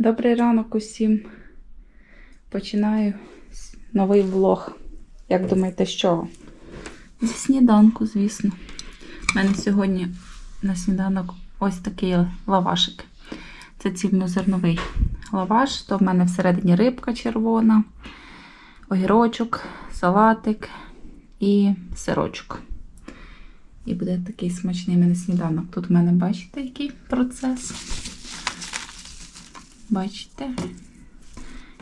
Добрий ранок усім. Починаю новий влог. Як думаєте, з чого? Зі сніданку, звісно. У мене сьогодні на сніданок ось такий лавашик. Це цільнозерновий лаваш. То в мене всередині рибка червона, огірочок, салатик і сирочок. І буде такий смачний мене сніданок. Тут в мене, бачите, який процес. Бачите?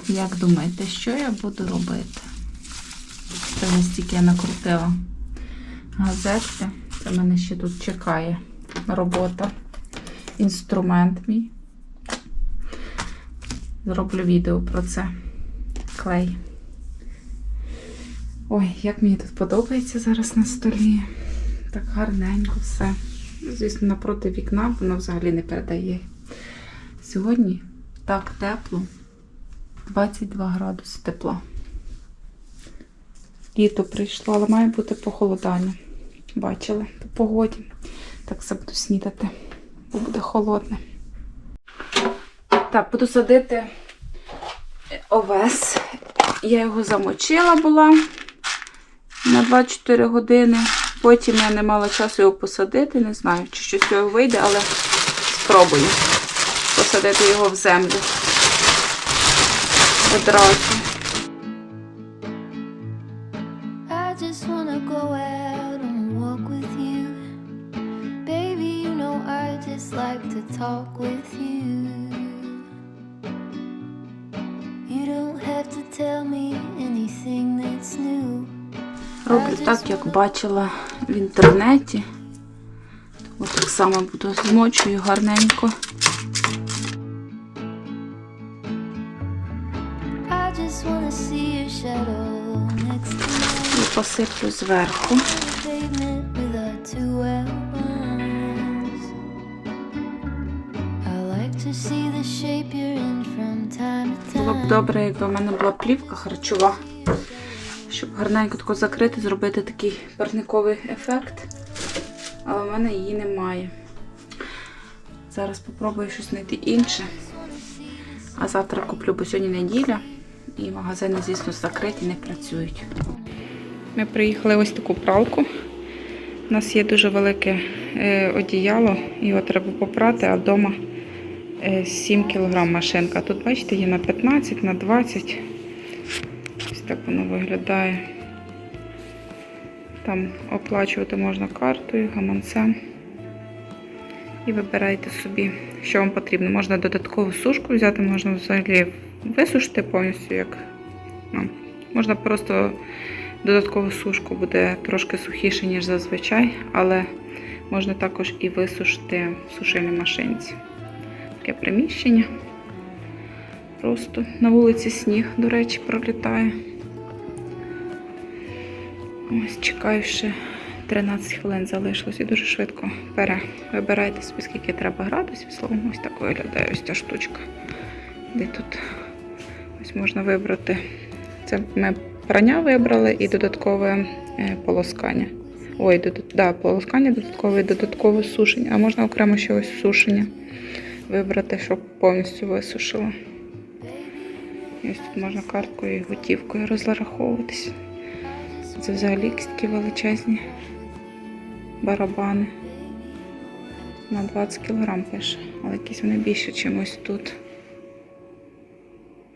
Як думаєте, що я буду робити? Це вже стільки я накрутила газетки. Це мене ще тут чекає робота. Інструмент мій. Зроблю відео про це. Клей. Ой, як мені тут подобається зараз на столі. Так гарненько все. Звісно, напроти вікна воно взагалі не передає. Сьогодні так тепло. 22 градуси тепла. Літо прийшло, але має бути похолодання. Бачили по погоді. Так все буду снідати, бо буде холодне. Так, буду садити овес. Я його замочила була на 24 години. Потім я не мала часу його посадити. Не знаю, чи щось з цього вийде, але спробую посадити його в землю. Одразу. Like to talk with you. You don't have to tell me anything that's new. Роблю так, як бачила в інтернеті. Ось так само буду змочую гарненько. Time to Було б добре, якби в мене була плівка харчова, щоб гарненько тако закрити, зробити такий парниковий ефект. Але в мене її немає. Зараз спробую щось знайти інше. А завтра куплю, бо сьогодні неділя, і магазини, звісно, закриті, не працюють. Ми приїхали ось таку пралку. У нас є дуже велике е, одіяло, його треба попрати, а вдома е, 7 кг машинка. Тут, бачите, є на 15, на 20. Ось так воно виглядає. Там оплачувати можна картою, гаманцем. І вибирайте собі, що вам потрібно. Можна додаткову сушку взяти, можна взагалі висушити повністю, як ну, можна просто додаткову сушку, буде трошки сухіше, ніж зазвичай, але можна також і висушити в сушильній машинці. Таке приміщення. Просто на вулиці сніг, до речі, пролітає. Ось чекаю ще 13 хвилин залишилось і дуже швидко пере. Вибирайте собі, скільки треба градусів. Словом, ось так виглядає ось ця штучка. Де тут ось можна вибрати. Це ми прання вибрали і додаткове е, полоскання. Ой, додат... да, полоскання додаткове і додаткове сушення. А можна окремо ще ось сушення вибрати, щоб повністю висушило. Ось тут можна карткою і готівкою розраховуватися. Це взагалі такі величезні барабани. На 20 кг пише, але якісь вони більше, ніж ось тут.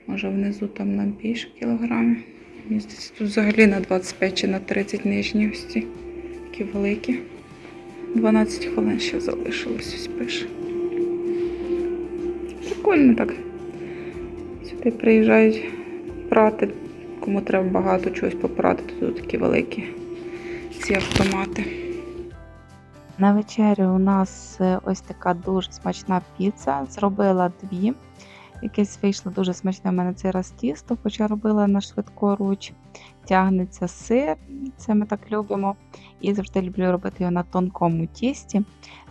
Може внизу там на більше кілограмів. Мені здається, тут взагалі на 25 чи на 30 нижні ось ці такі великі. 12 хвилин ще залишилось, ось пише. Прикольно так. Сюди приїжджають прати, кому треба багато чогось попрати, тут такі великі ці автомати. На вечерю у нас е, ось така дуже смачна піца. Зробила дві. Якесь вийшло дуже смачне в мене цей раз тісто, хоча робила на швидкоруч. Тягнеться сир, це ми так любимо. І завжди люблю робити його на тонкому тісті.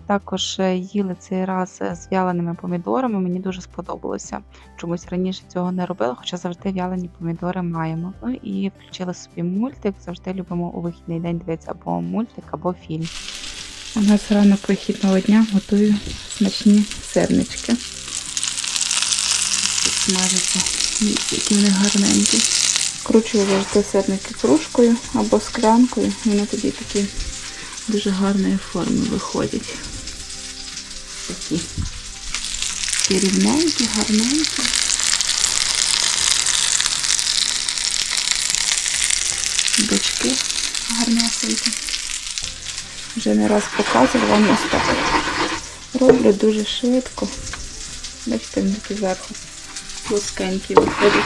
Також е, їли цей раз з вяленими помідорами. Мені дуже сподобалося. Чомусь раніше цього не робила, хоча завжди вялені помідори маємо. Ну і включила собі мультик. Завжди любимо у вихідний день дивитися або мультик, або фільм. У нас ранок вихідного дня готую смачні сирнички. Смажаться. Які вони гарненькі. Кручую завжди сирники кружкою або склянкою. Вони тоді такі дуже гарної форми виходять. Такі. Рівненькі, гарненькі. Бочки гарнесенькі. Вже не раз показувала вам ось так. Роблю дуже швидко. Бачите, вони зверху плоскенькі виходять.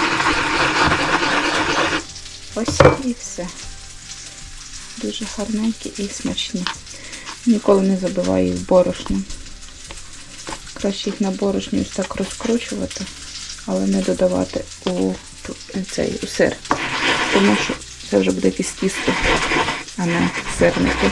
Ось і все. Дуже гарненькі і смачні. Ніколи не забиваю їх борошном. Краще їх на борошні ось так розкручувати, але не додавати у цей у сир. Тому що це вже буде якесь тісто, а не сирники.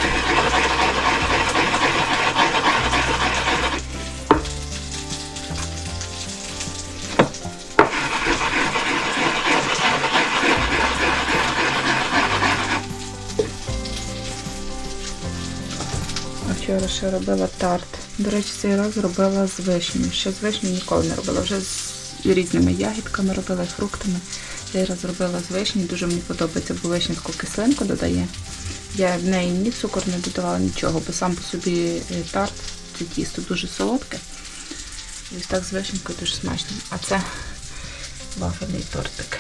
А Вчора ще робила тарт. До речі, цей раз робила з вишнею. Ще з вишнею ніколи не робила. Вже з різними ягідками робила, фруктами. Цей раз робила з вишні. Дуже мені подобається, бо вишня таку кислинку додає. Я в неї ні цукор не додавала нічого, бо сам по собі е, тарт, це тісто дуже солодке. І ось так з вишенькою дуже смачно. А це вафельний тортик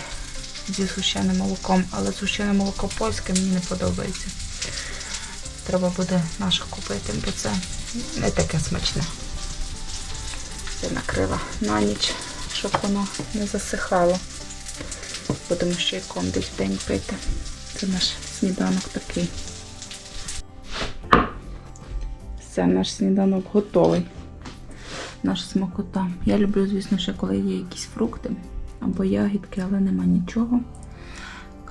зі згущеним молоком. Але згущене молоко польське мені не подобається. Треба буде наше купити, бо це не таке смачне. Це накрила на ніч, щоб воно не засихало. Будемо ще й десь в день пити. Це наш сніданок такий. Все, наш сніданок готовий. Наш смакота. Я люблю, звісно, ще коли є якісь фрукти або ягідки, але нема нічого.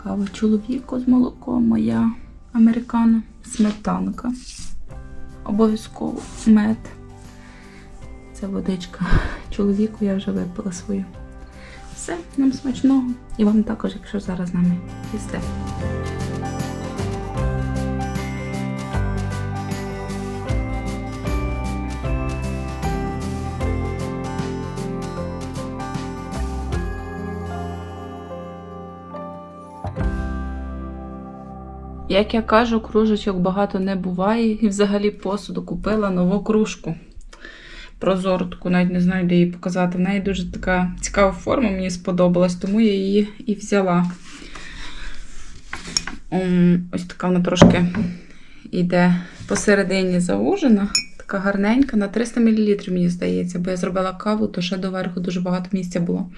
Кава чоловіку з молоком, моя американо, сметанка. Обов'язково мед. Це водичка. Чоловіку я вже випила свою. Все, нам смачного. І вам також, якщо зараз з нами їсте. Як я кажу, кружечок багато не буває. І взагалі посуду купила нову кружку. Прозору таку, навіть не знаю, де її показати. В неї дуже така цікава форма, мені сподобалась, тому я її і взяла. Ось така вона трошки йде посередині заужена. Така гарненька, на 300 мл, мені здається, бо я зробила каву, то ще доверху дуже багато місця було.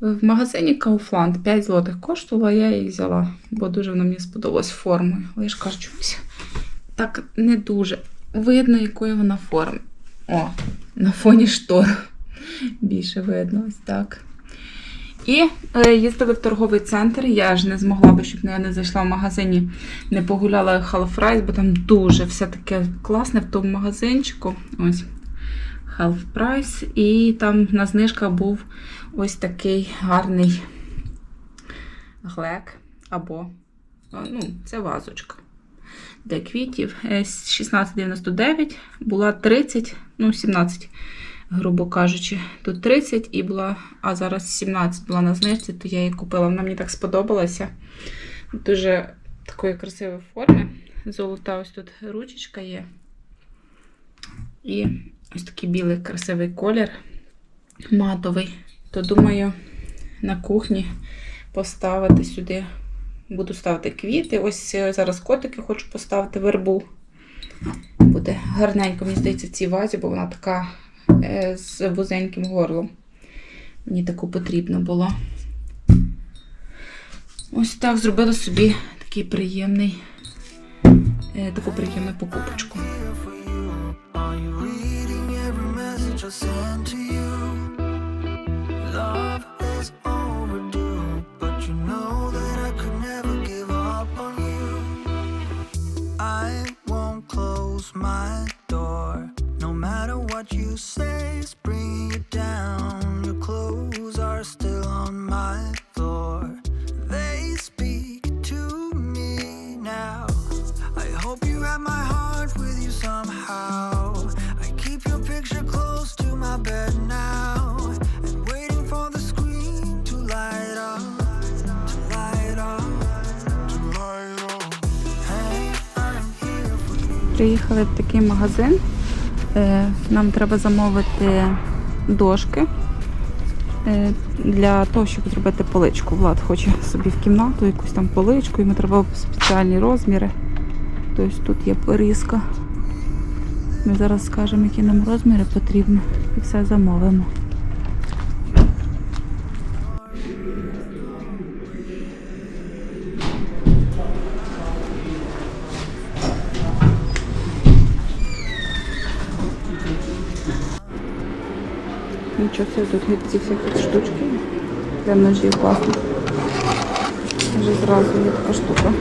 В магазині Kaufland 5 злотих коштувала, я її взяла, бо дуже вона мені сподобалась формою. Але я ж кажу, чомусь так не дуже видно, якої вона форми. О, на фоні штор більше видно, ось так. І е, їздили в торговий центр. Я ж не змогла би, щоб я не зайшла в магазині, не погуляла Half Price, бо там дуже все таке класне в тому магазинчику. Ось Half Price. І там на знижках був ось такий гарний глек або ну, це вазочка для квітів. Е, 16,99 була 30, ну 17, грубо кажучи. Тут 30 і була, а зараз 17 була на знижці, то я її купила. Вона мені так сподобалася. Дуже такої красивої форми. Золота ось тут ручечка є. І ось такий білий красивий колір матовий. То думаю, на кухні поставити сюди. Буду ставити квіти. Ось е, зараз котики хочу поставити вербу. Буде гарненько, мені здається, в цій вазі, бо вона така е, з вузеньким горлом. Мені таку потрібно було. Ось так зробила собі такий приємний, е, таку приємну покупочку. To you? Love is overdue, but you know that I could never give up on you. I won't close my door, no matter what you say, it's bringing you down. Приїхали в такий магазин. Е, Нам треба замовити дошки е, для того, щоб зробити поличку. Влад хоче собі в кімнату якусь там поличку, йому треба спеціальні розміри. Тобто тут є порізка. Ми зараз скажемо, які нам розміри потрібні, і все замовимо. Нічого це тут є ці всякі штучки. Для ножів класно. Вже зразу є така штука.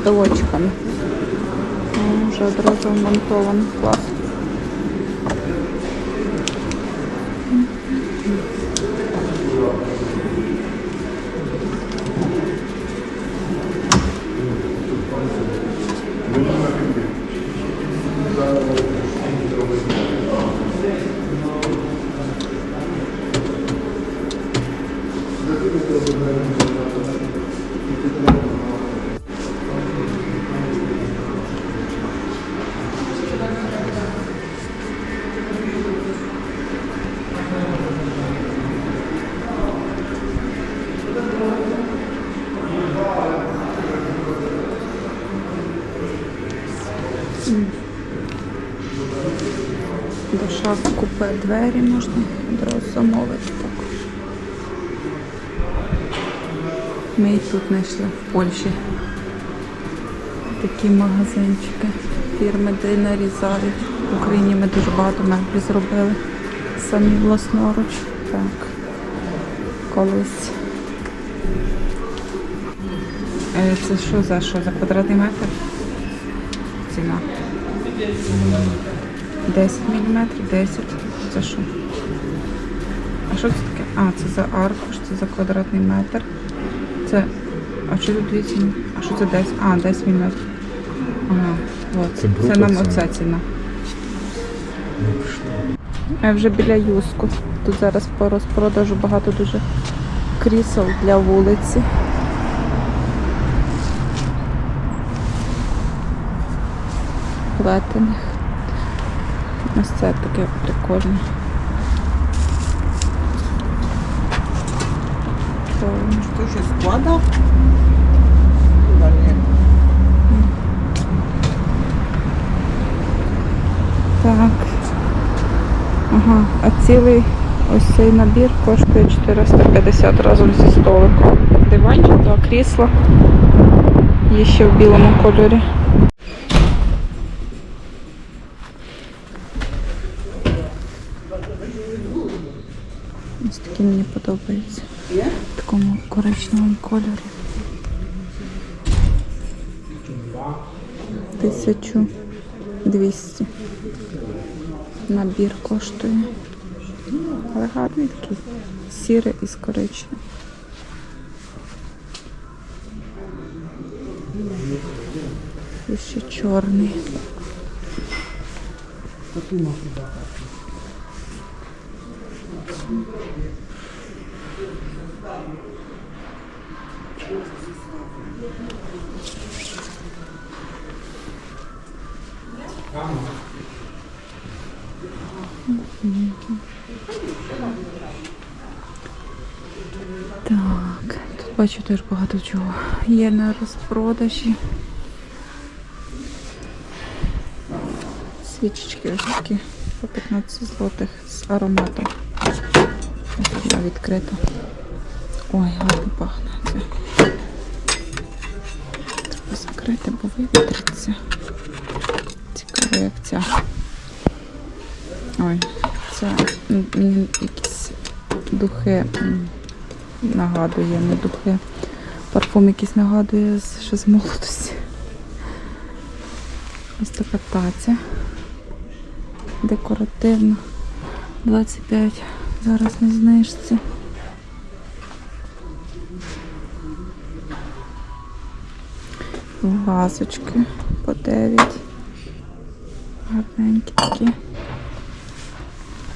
З доводчиками. Ну, Вже одразу вмонтовано. Клас. До шафи купе двері можна одразу замовити так. Ми і тут знайшли в Польщі такі магазинчики, фірми, де нарізають. В Україні ми дуже багато меблів зробили. Самі власноруч. Так. Колись. Це що за що? За квадратний метр? Ціна. 10 мм, 10. Це що? А що це таке? А, це за аркуш, це за квадратний метр. Це. А що тут дві ціни? А що це 10? А, 10 мм. Ага, от. Це Це, нам оця ціна. Я вже біля юску. Тут зараз по розпродажу багато дуже крісел для вулиці. Плетених. Ось це таке прикольне. То Что же складов? Так. Ага, а цілий ось цей набір коштує 450 разом зі столиком. Диванчик, два крісла. Є ще в білому кольорі. Ось такі мені подобаються. В такому коричневому кольорі. Тисячу двісті. Набір коштує. Але гарний такий. Сірий із коричневим. І ще чорний. Так, тут бачу теж багато чого є на розпродажі. Свічечки ось такі по 15 злотих з ароматом. Одна відкрита. Ой, гарно пахне це. Треба закрити, бо вивітриться. Цікаво, як ця. Ой, це якісь духи нагадує, не духи. Парфум якийсь нагадує ще з молодості. Ось така таця. Декоративна. 25. Зараз не знижці. Вазочки по 9. Гарненькі такі.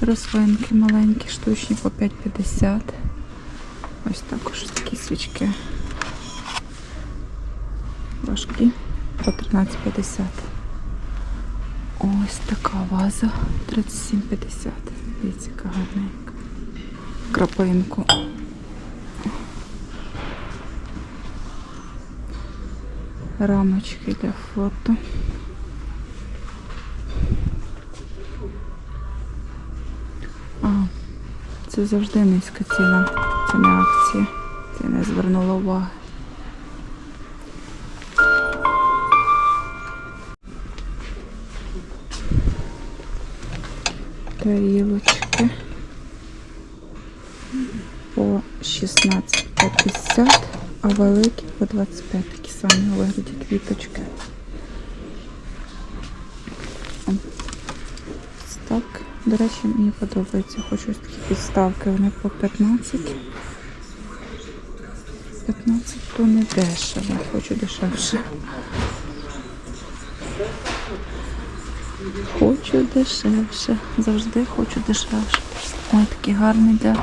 Рослинки маленькі, штучні по 5,50. Ось також такі свічки. Важкі по 13,50. Ось така ваза 37,50. Дивіться, яка гарненька. Крапинку. Рамочки для фото. А, це завжди низька ціна. Це не акція. Це не звернула уваги. Тарілочки по 16,50, а великі по 25, такі самі вигляді квіточки. Підставки. До речі, мені подобається. Хочу такі підставки. Вони по 15. 15 то не дешево, хочу дешевше. Хочу дешевше. Завжди хочу дешевше. Ой, такий гарний для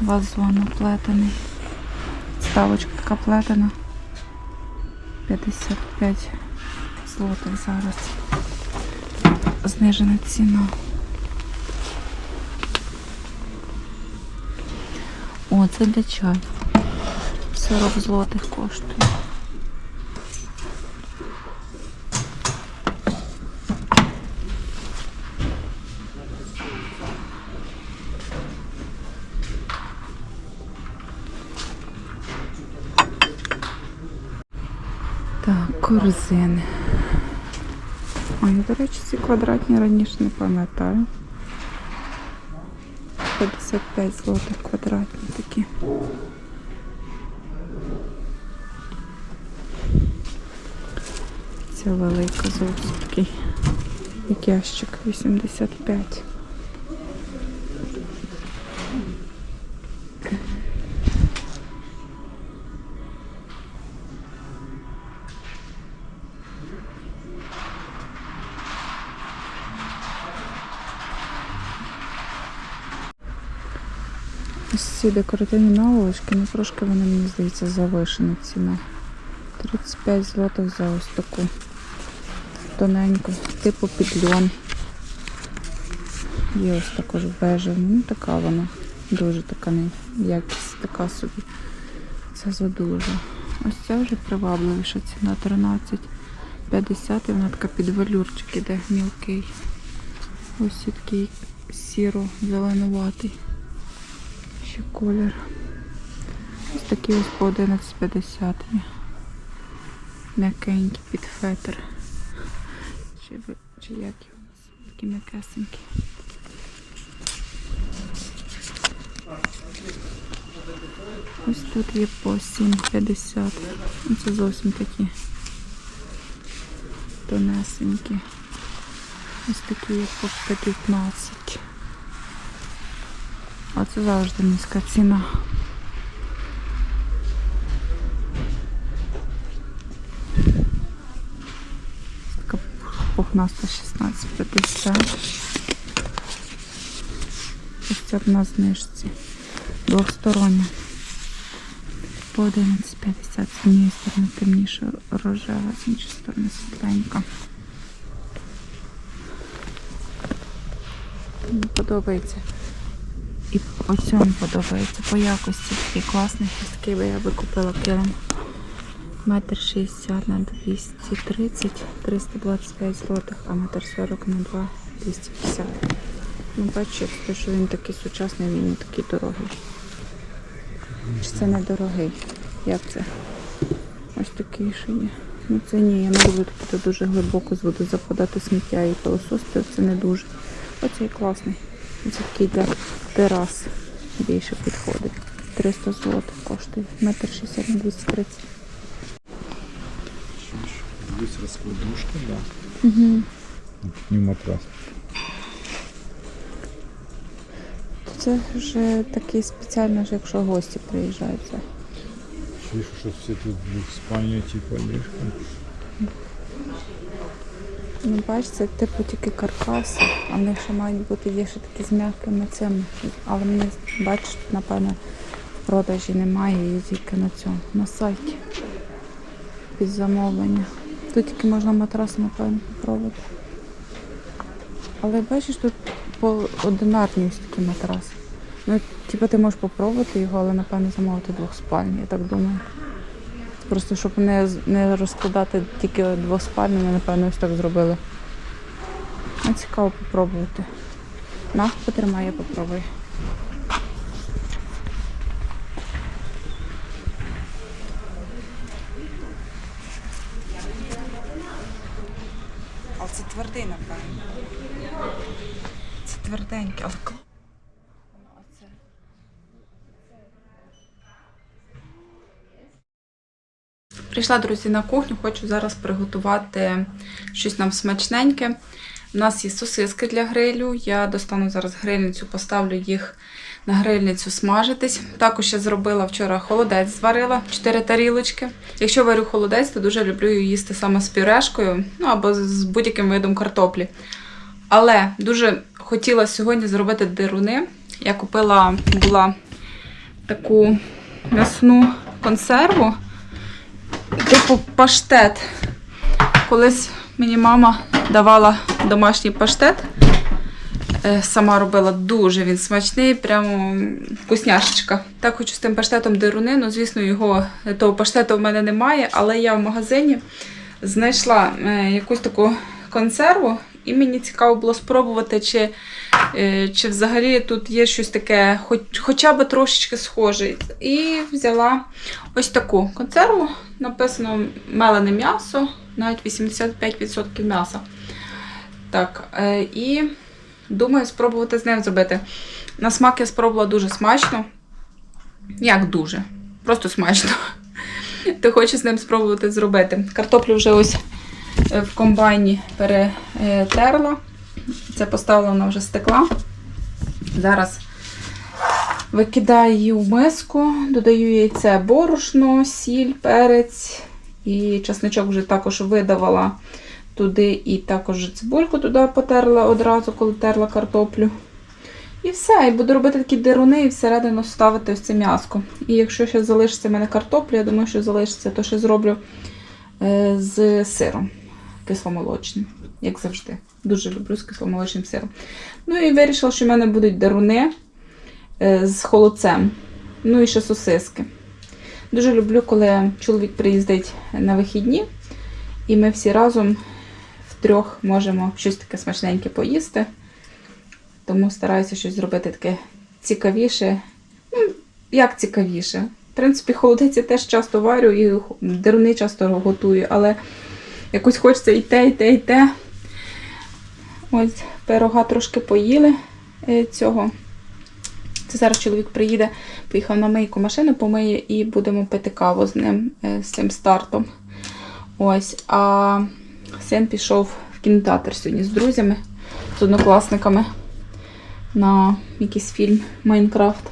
вазону плетений. Ставочка така плетена. 55 злотих зараз. Знижена ціна. О, це для чаю. 40 злотих коштує. Так, корзини. Ой, до речі, ці квадратні раніше не пам'ятаю. 55 злотих квадратні такі. Це велика зовсім. Як ящик 85. Ось ці декоративні наволочки, ну трошки вони, мені здається, завишена ціна. 35 злотих за ось таку тоненьку, типу підльон. Є ось також бежева. Ну така вона. Дуже така якість, така собі. Це задуже. Ось ця вже привабливіша ціна 13,50 і вона така під велюрчик іде мілкий. Ось такий сіро-зеленуватий. Ще колір. Ось такі ось по 11,50. М'якенькі під фетр. Чи, чи як його такі м'якесенькі. Ось тут є по 7,50. Ну, Це зовсім такі тонесенькі. Ось такі є по 15. А це завжди низька ціна. Така пухнаста 16,50. Ось ця б на знижці. Двохстороння. По 11,50 з однієї сторони темніше рожева, з іншої сторони світленька. Мені подобається. І по цьому подобається. По якості такий класний. Такий би я би купила килим. Метр 60 на 230, 325 злотих, а метр 40 на 2, 250. Ну, бачите, що він такий сучасний, він не такий дорогий. Чи це не дорогий? Як це? Ось такий ще є. Ну це ні, я не люблю тут дуже глибоко з воду западати сміття і пилососити, це не дуже. Оцей класний. Це такий для терас більше підходить. 300 злотих коштує. Метр 60 на 230. Здесь раскладушка, да. Угу. Не матрас. Це вже такий спеціально, якщо гості приїжджають. Слышу, что все тут спальня типа лишка. Ну, бачиш, це типу тільки каркаси, а в них ще мають бути є ще такі з м'якими цими. Але мені бачиш, напевно, в продажі немає, є тільки на цьому, на сайті. Під замовлення. Тут тільки можна матрас, напевно, попробувати. Але бачиш, тут по одинарні ось такі матраси. Ну, типу, ти можеш попробувати його, але напевно замовити двохспальні, я так думаю. Просто щоб не, не розкладати тільки двоспальні, ми, напевно, ось так зробили. Ну, цікаво попробувати. На, потримай, я попробую. Це твердий, напевно. Це тверденький, але кл- Прийшла, друзі, на кухню, хочу зараз приготувати щось нам смачненьке. У нас є сосиски для грилю. Я достану зараз грильницю, поставлю їх на грильницю смажитись. Також я зробила вчора холодець, зварила 4 тарілочки. Якщо варю холодець, то дуже люблю її їсти саме з пюрешкою, ну або з будь-яким видом картоплі. Але дуже хотіла сьогодні зробити дируни. Я купила була таку м'ясну консерву, типу паштет. Колись мені мама давала домашній паштет. Е, Сама робила дуже він смачний, прямо вкусняшечка. Так хочу з тим паштетом дируни. Ну, звісно, його того паштету в мене немає, але я в магазині знайшла е, якусь таку консерву, і мені цікаво було спробувати, чи, е, чи взагалі тут є щось таке, хоч, хоча б трошечки схоже. І взяла ось таку консерву. Написано мелене м'ясо, навіть 85% м'яса. Так, е, і думаю спробувати з ним зробити. На смак я спробувала дуже смачно. Як дуже? Просто смачно. То хочу з ним спробувати зробити. Картоплю вже ось е, в комбайні перетерла. Це поставила, вона вже стекла. Зараз викидаю її в миску, додаю яйце борошно, сіль, перець і чесничок вже також видавала туди і також цибульку туди потерла одразу, коли терла картоплю. І все, і буду робити такі дируни і всередину ставити ось це м'яско. І якщо ще залишиться в мене картопля, я думаю, що залишиться, то ще зроблю е, з сиром кисломолочним, як завжди. Дуже люблю з кисломолочним сиром. Ну і вирішила, що в мене будуть дируни е, з холодцем. Ну і ще сосиски. Дуже люблю, коли чоловік приїздить на вихідні, і ми всі разом втрьох можемо щось таке смачненьке поїсти. Тому стараюся щось зробити таке цікавіше. Ну, як цікавіше? В принципі, холодець я теж часто варю і деруни часто готую, але якось хочеться і те, і те, і те. Ось пирога трошки поїли е, цього. Це зараз чоловік приїде, поїхав на мийку машину, помиє і будемо пити каву з ним, е, з цим стартом. Ось, а син пішов в кінотеатр сьогодні з друзями, з однокласниками на якийсь фільм Майнкрафт.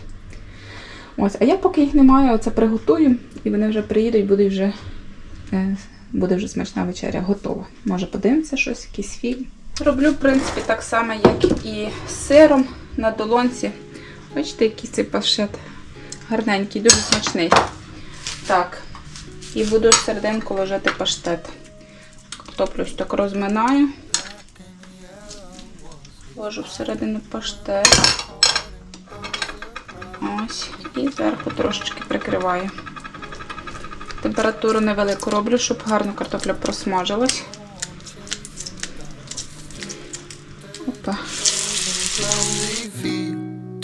Ось, а я поки їх немає, оце приготую, і вони вже приїдуть, буде вже, е, буде вже смачна вечеря готова. Може, подивимося щось, якийсь фільм. Роблю, в принципі, так само, як і з сиром на долонці. Бачите, який цей пашет гарненький, дуже смачний. Так, і буду серединку ложити паштет. Картоплю так розминаю. Ложу всередину паштет. Ось. І зверху трошечки прикриваю. Температуру невелику роблю, щоб гарно картопля просмажилась. Опа.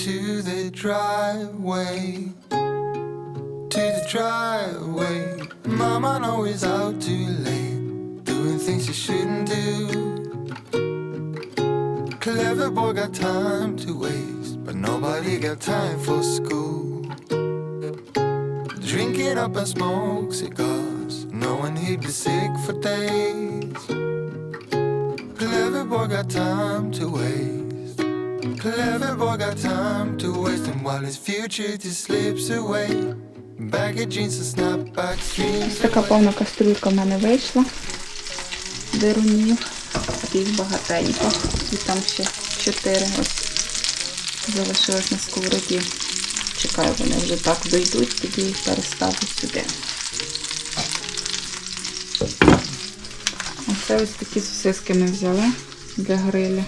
to the driveway. Mama always out too late, things you shouldn't do. Clever boy got time to waste, but nobody got time for school. Drinking up and smoke cigars, knowing he'd be sick for days. Clever boy got time to waste. Clever boy got time to waste, and while his future just slips away, baggy jeans and snapback Ось streams. така повна кастрюлька в мене вийшла. Дирунів. Їх багатенько. І там ще чотири ось залишилось на сковороді. Чекаю, вони вже так дойдуть, тоді їх переставлю сюди. Оце ось такі сосиски ми взяли для гриля.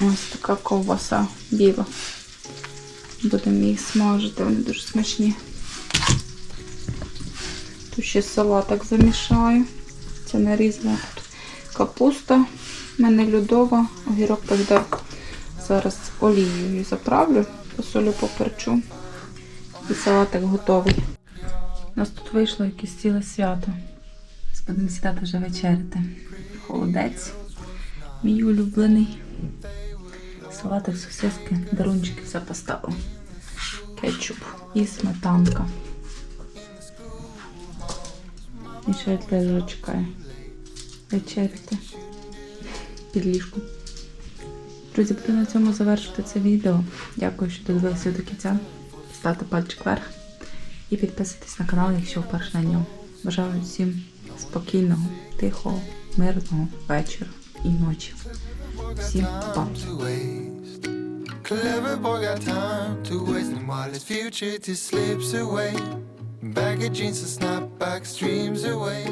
Ось така ковбаса біла. Будемо їх смажити, вони дуже смачні. Тут ще салатик замішаю. Це нарізана капуста. У мене льодова, огірок помідор. Зараз олією заправлю, посолю поперчу. І салатик готовий. У нас тут вийшло якесь ціле свято. Будемо сідати вже вечеряти. Холодець, мій улюблений. Салатик, сосиски, дарунчики все поставили. Кетчуп і сметанка. І ще теж чекає. Вечеряти під ліжком. Друзі, буду на цьому завершити це відео. Дякую, що додивилися до кінця. Ставте пальчик вверх і підписуйтесь на канал, якщо вперше на ньому. Бажаю всім спокійного, тихого, мирного вечора і ночі. Всім па! Clever boy got time to waste, and while his future just slips away, Baggy jeans and snapback dreams away.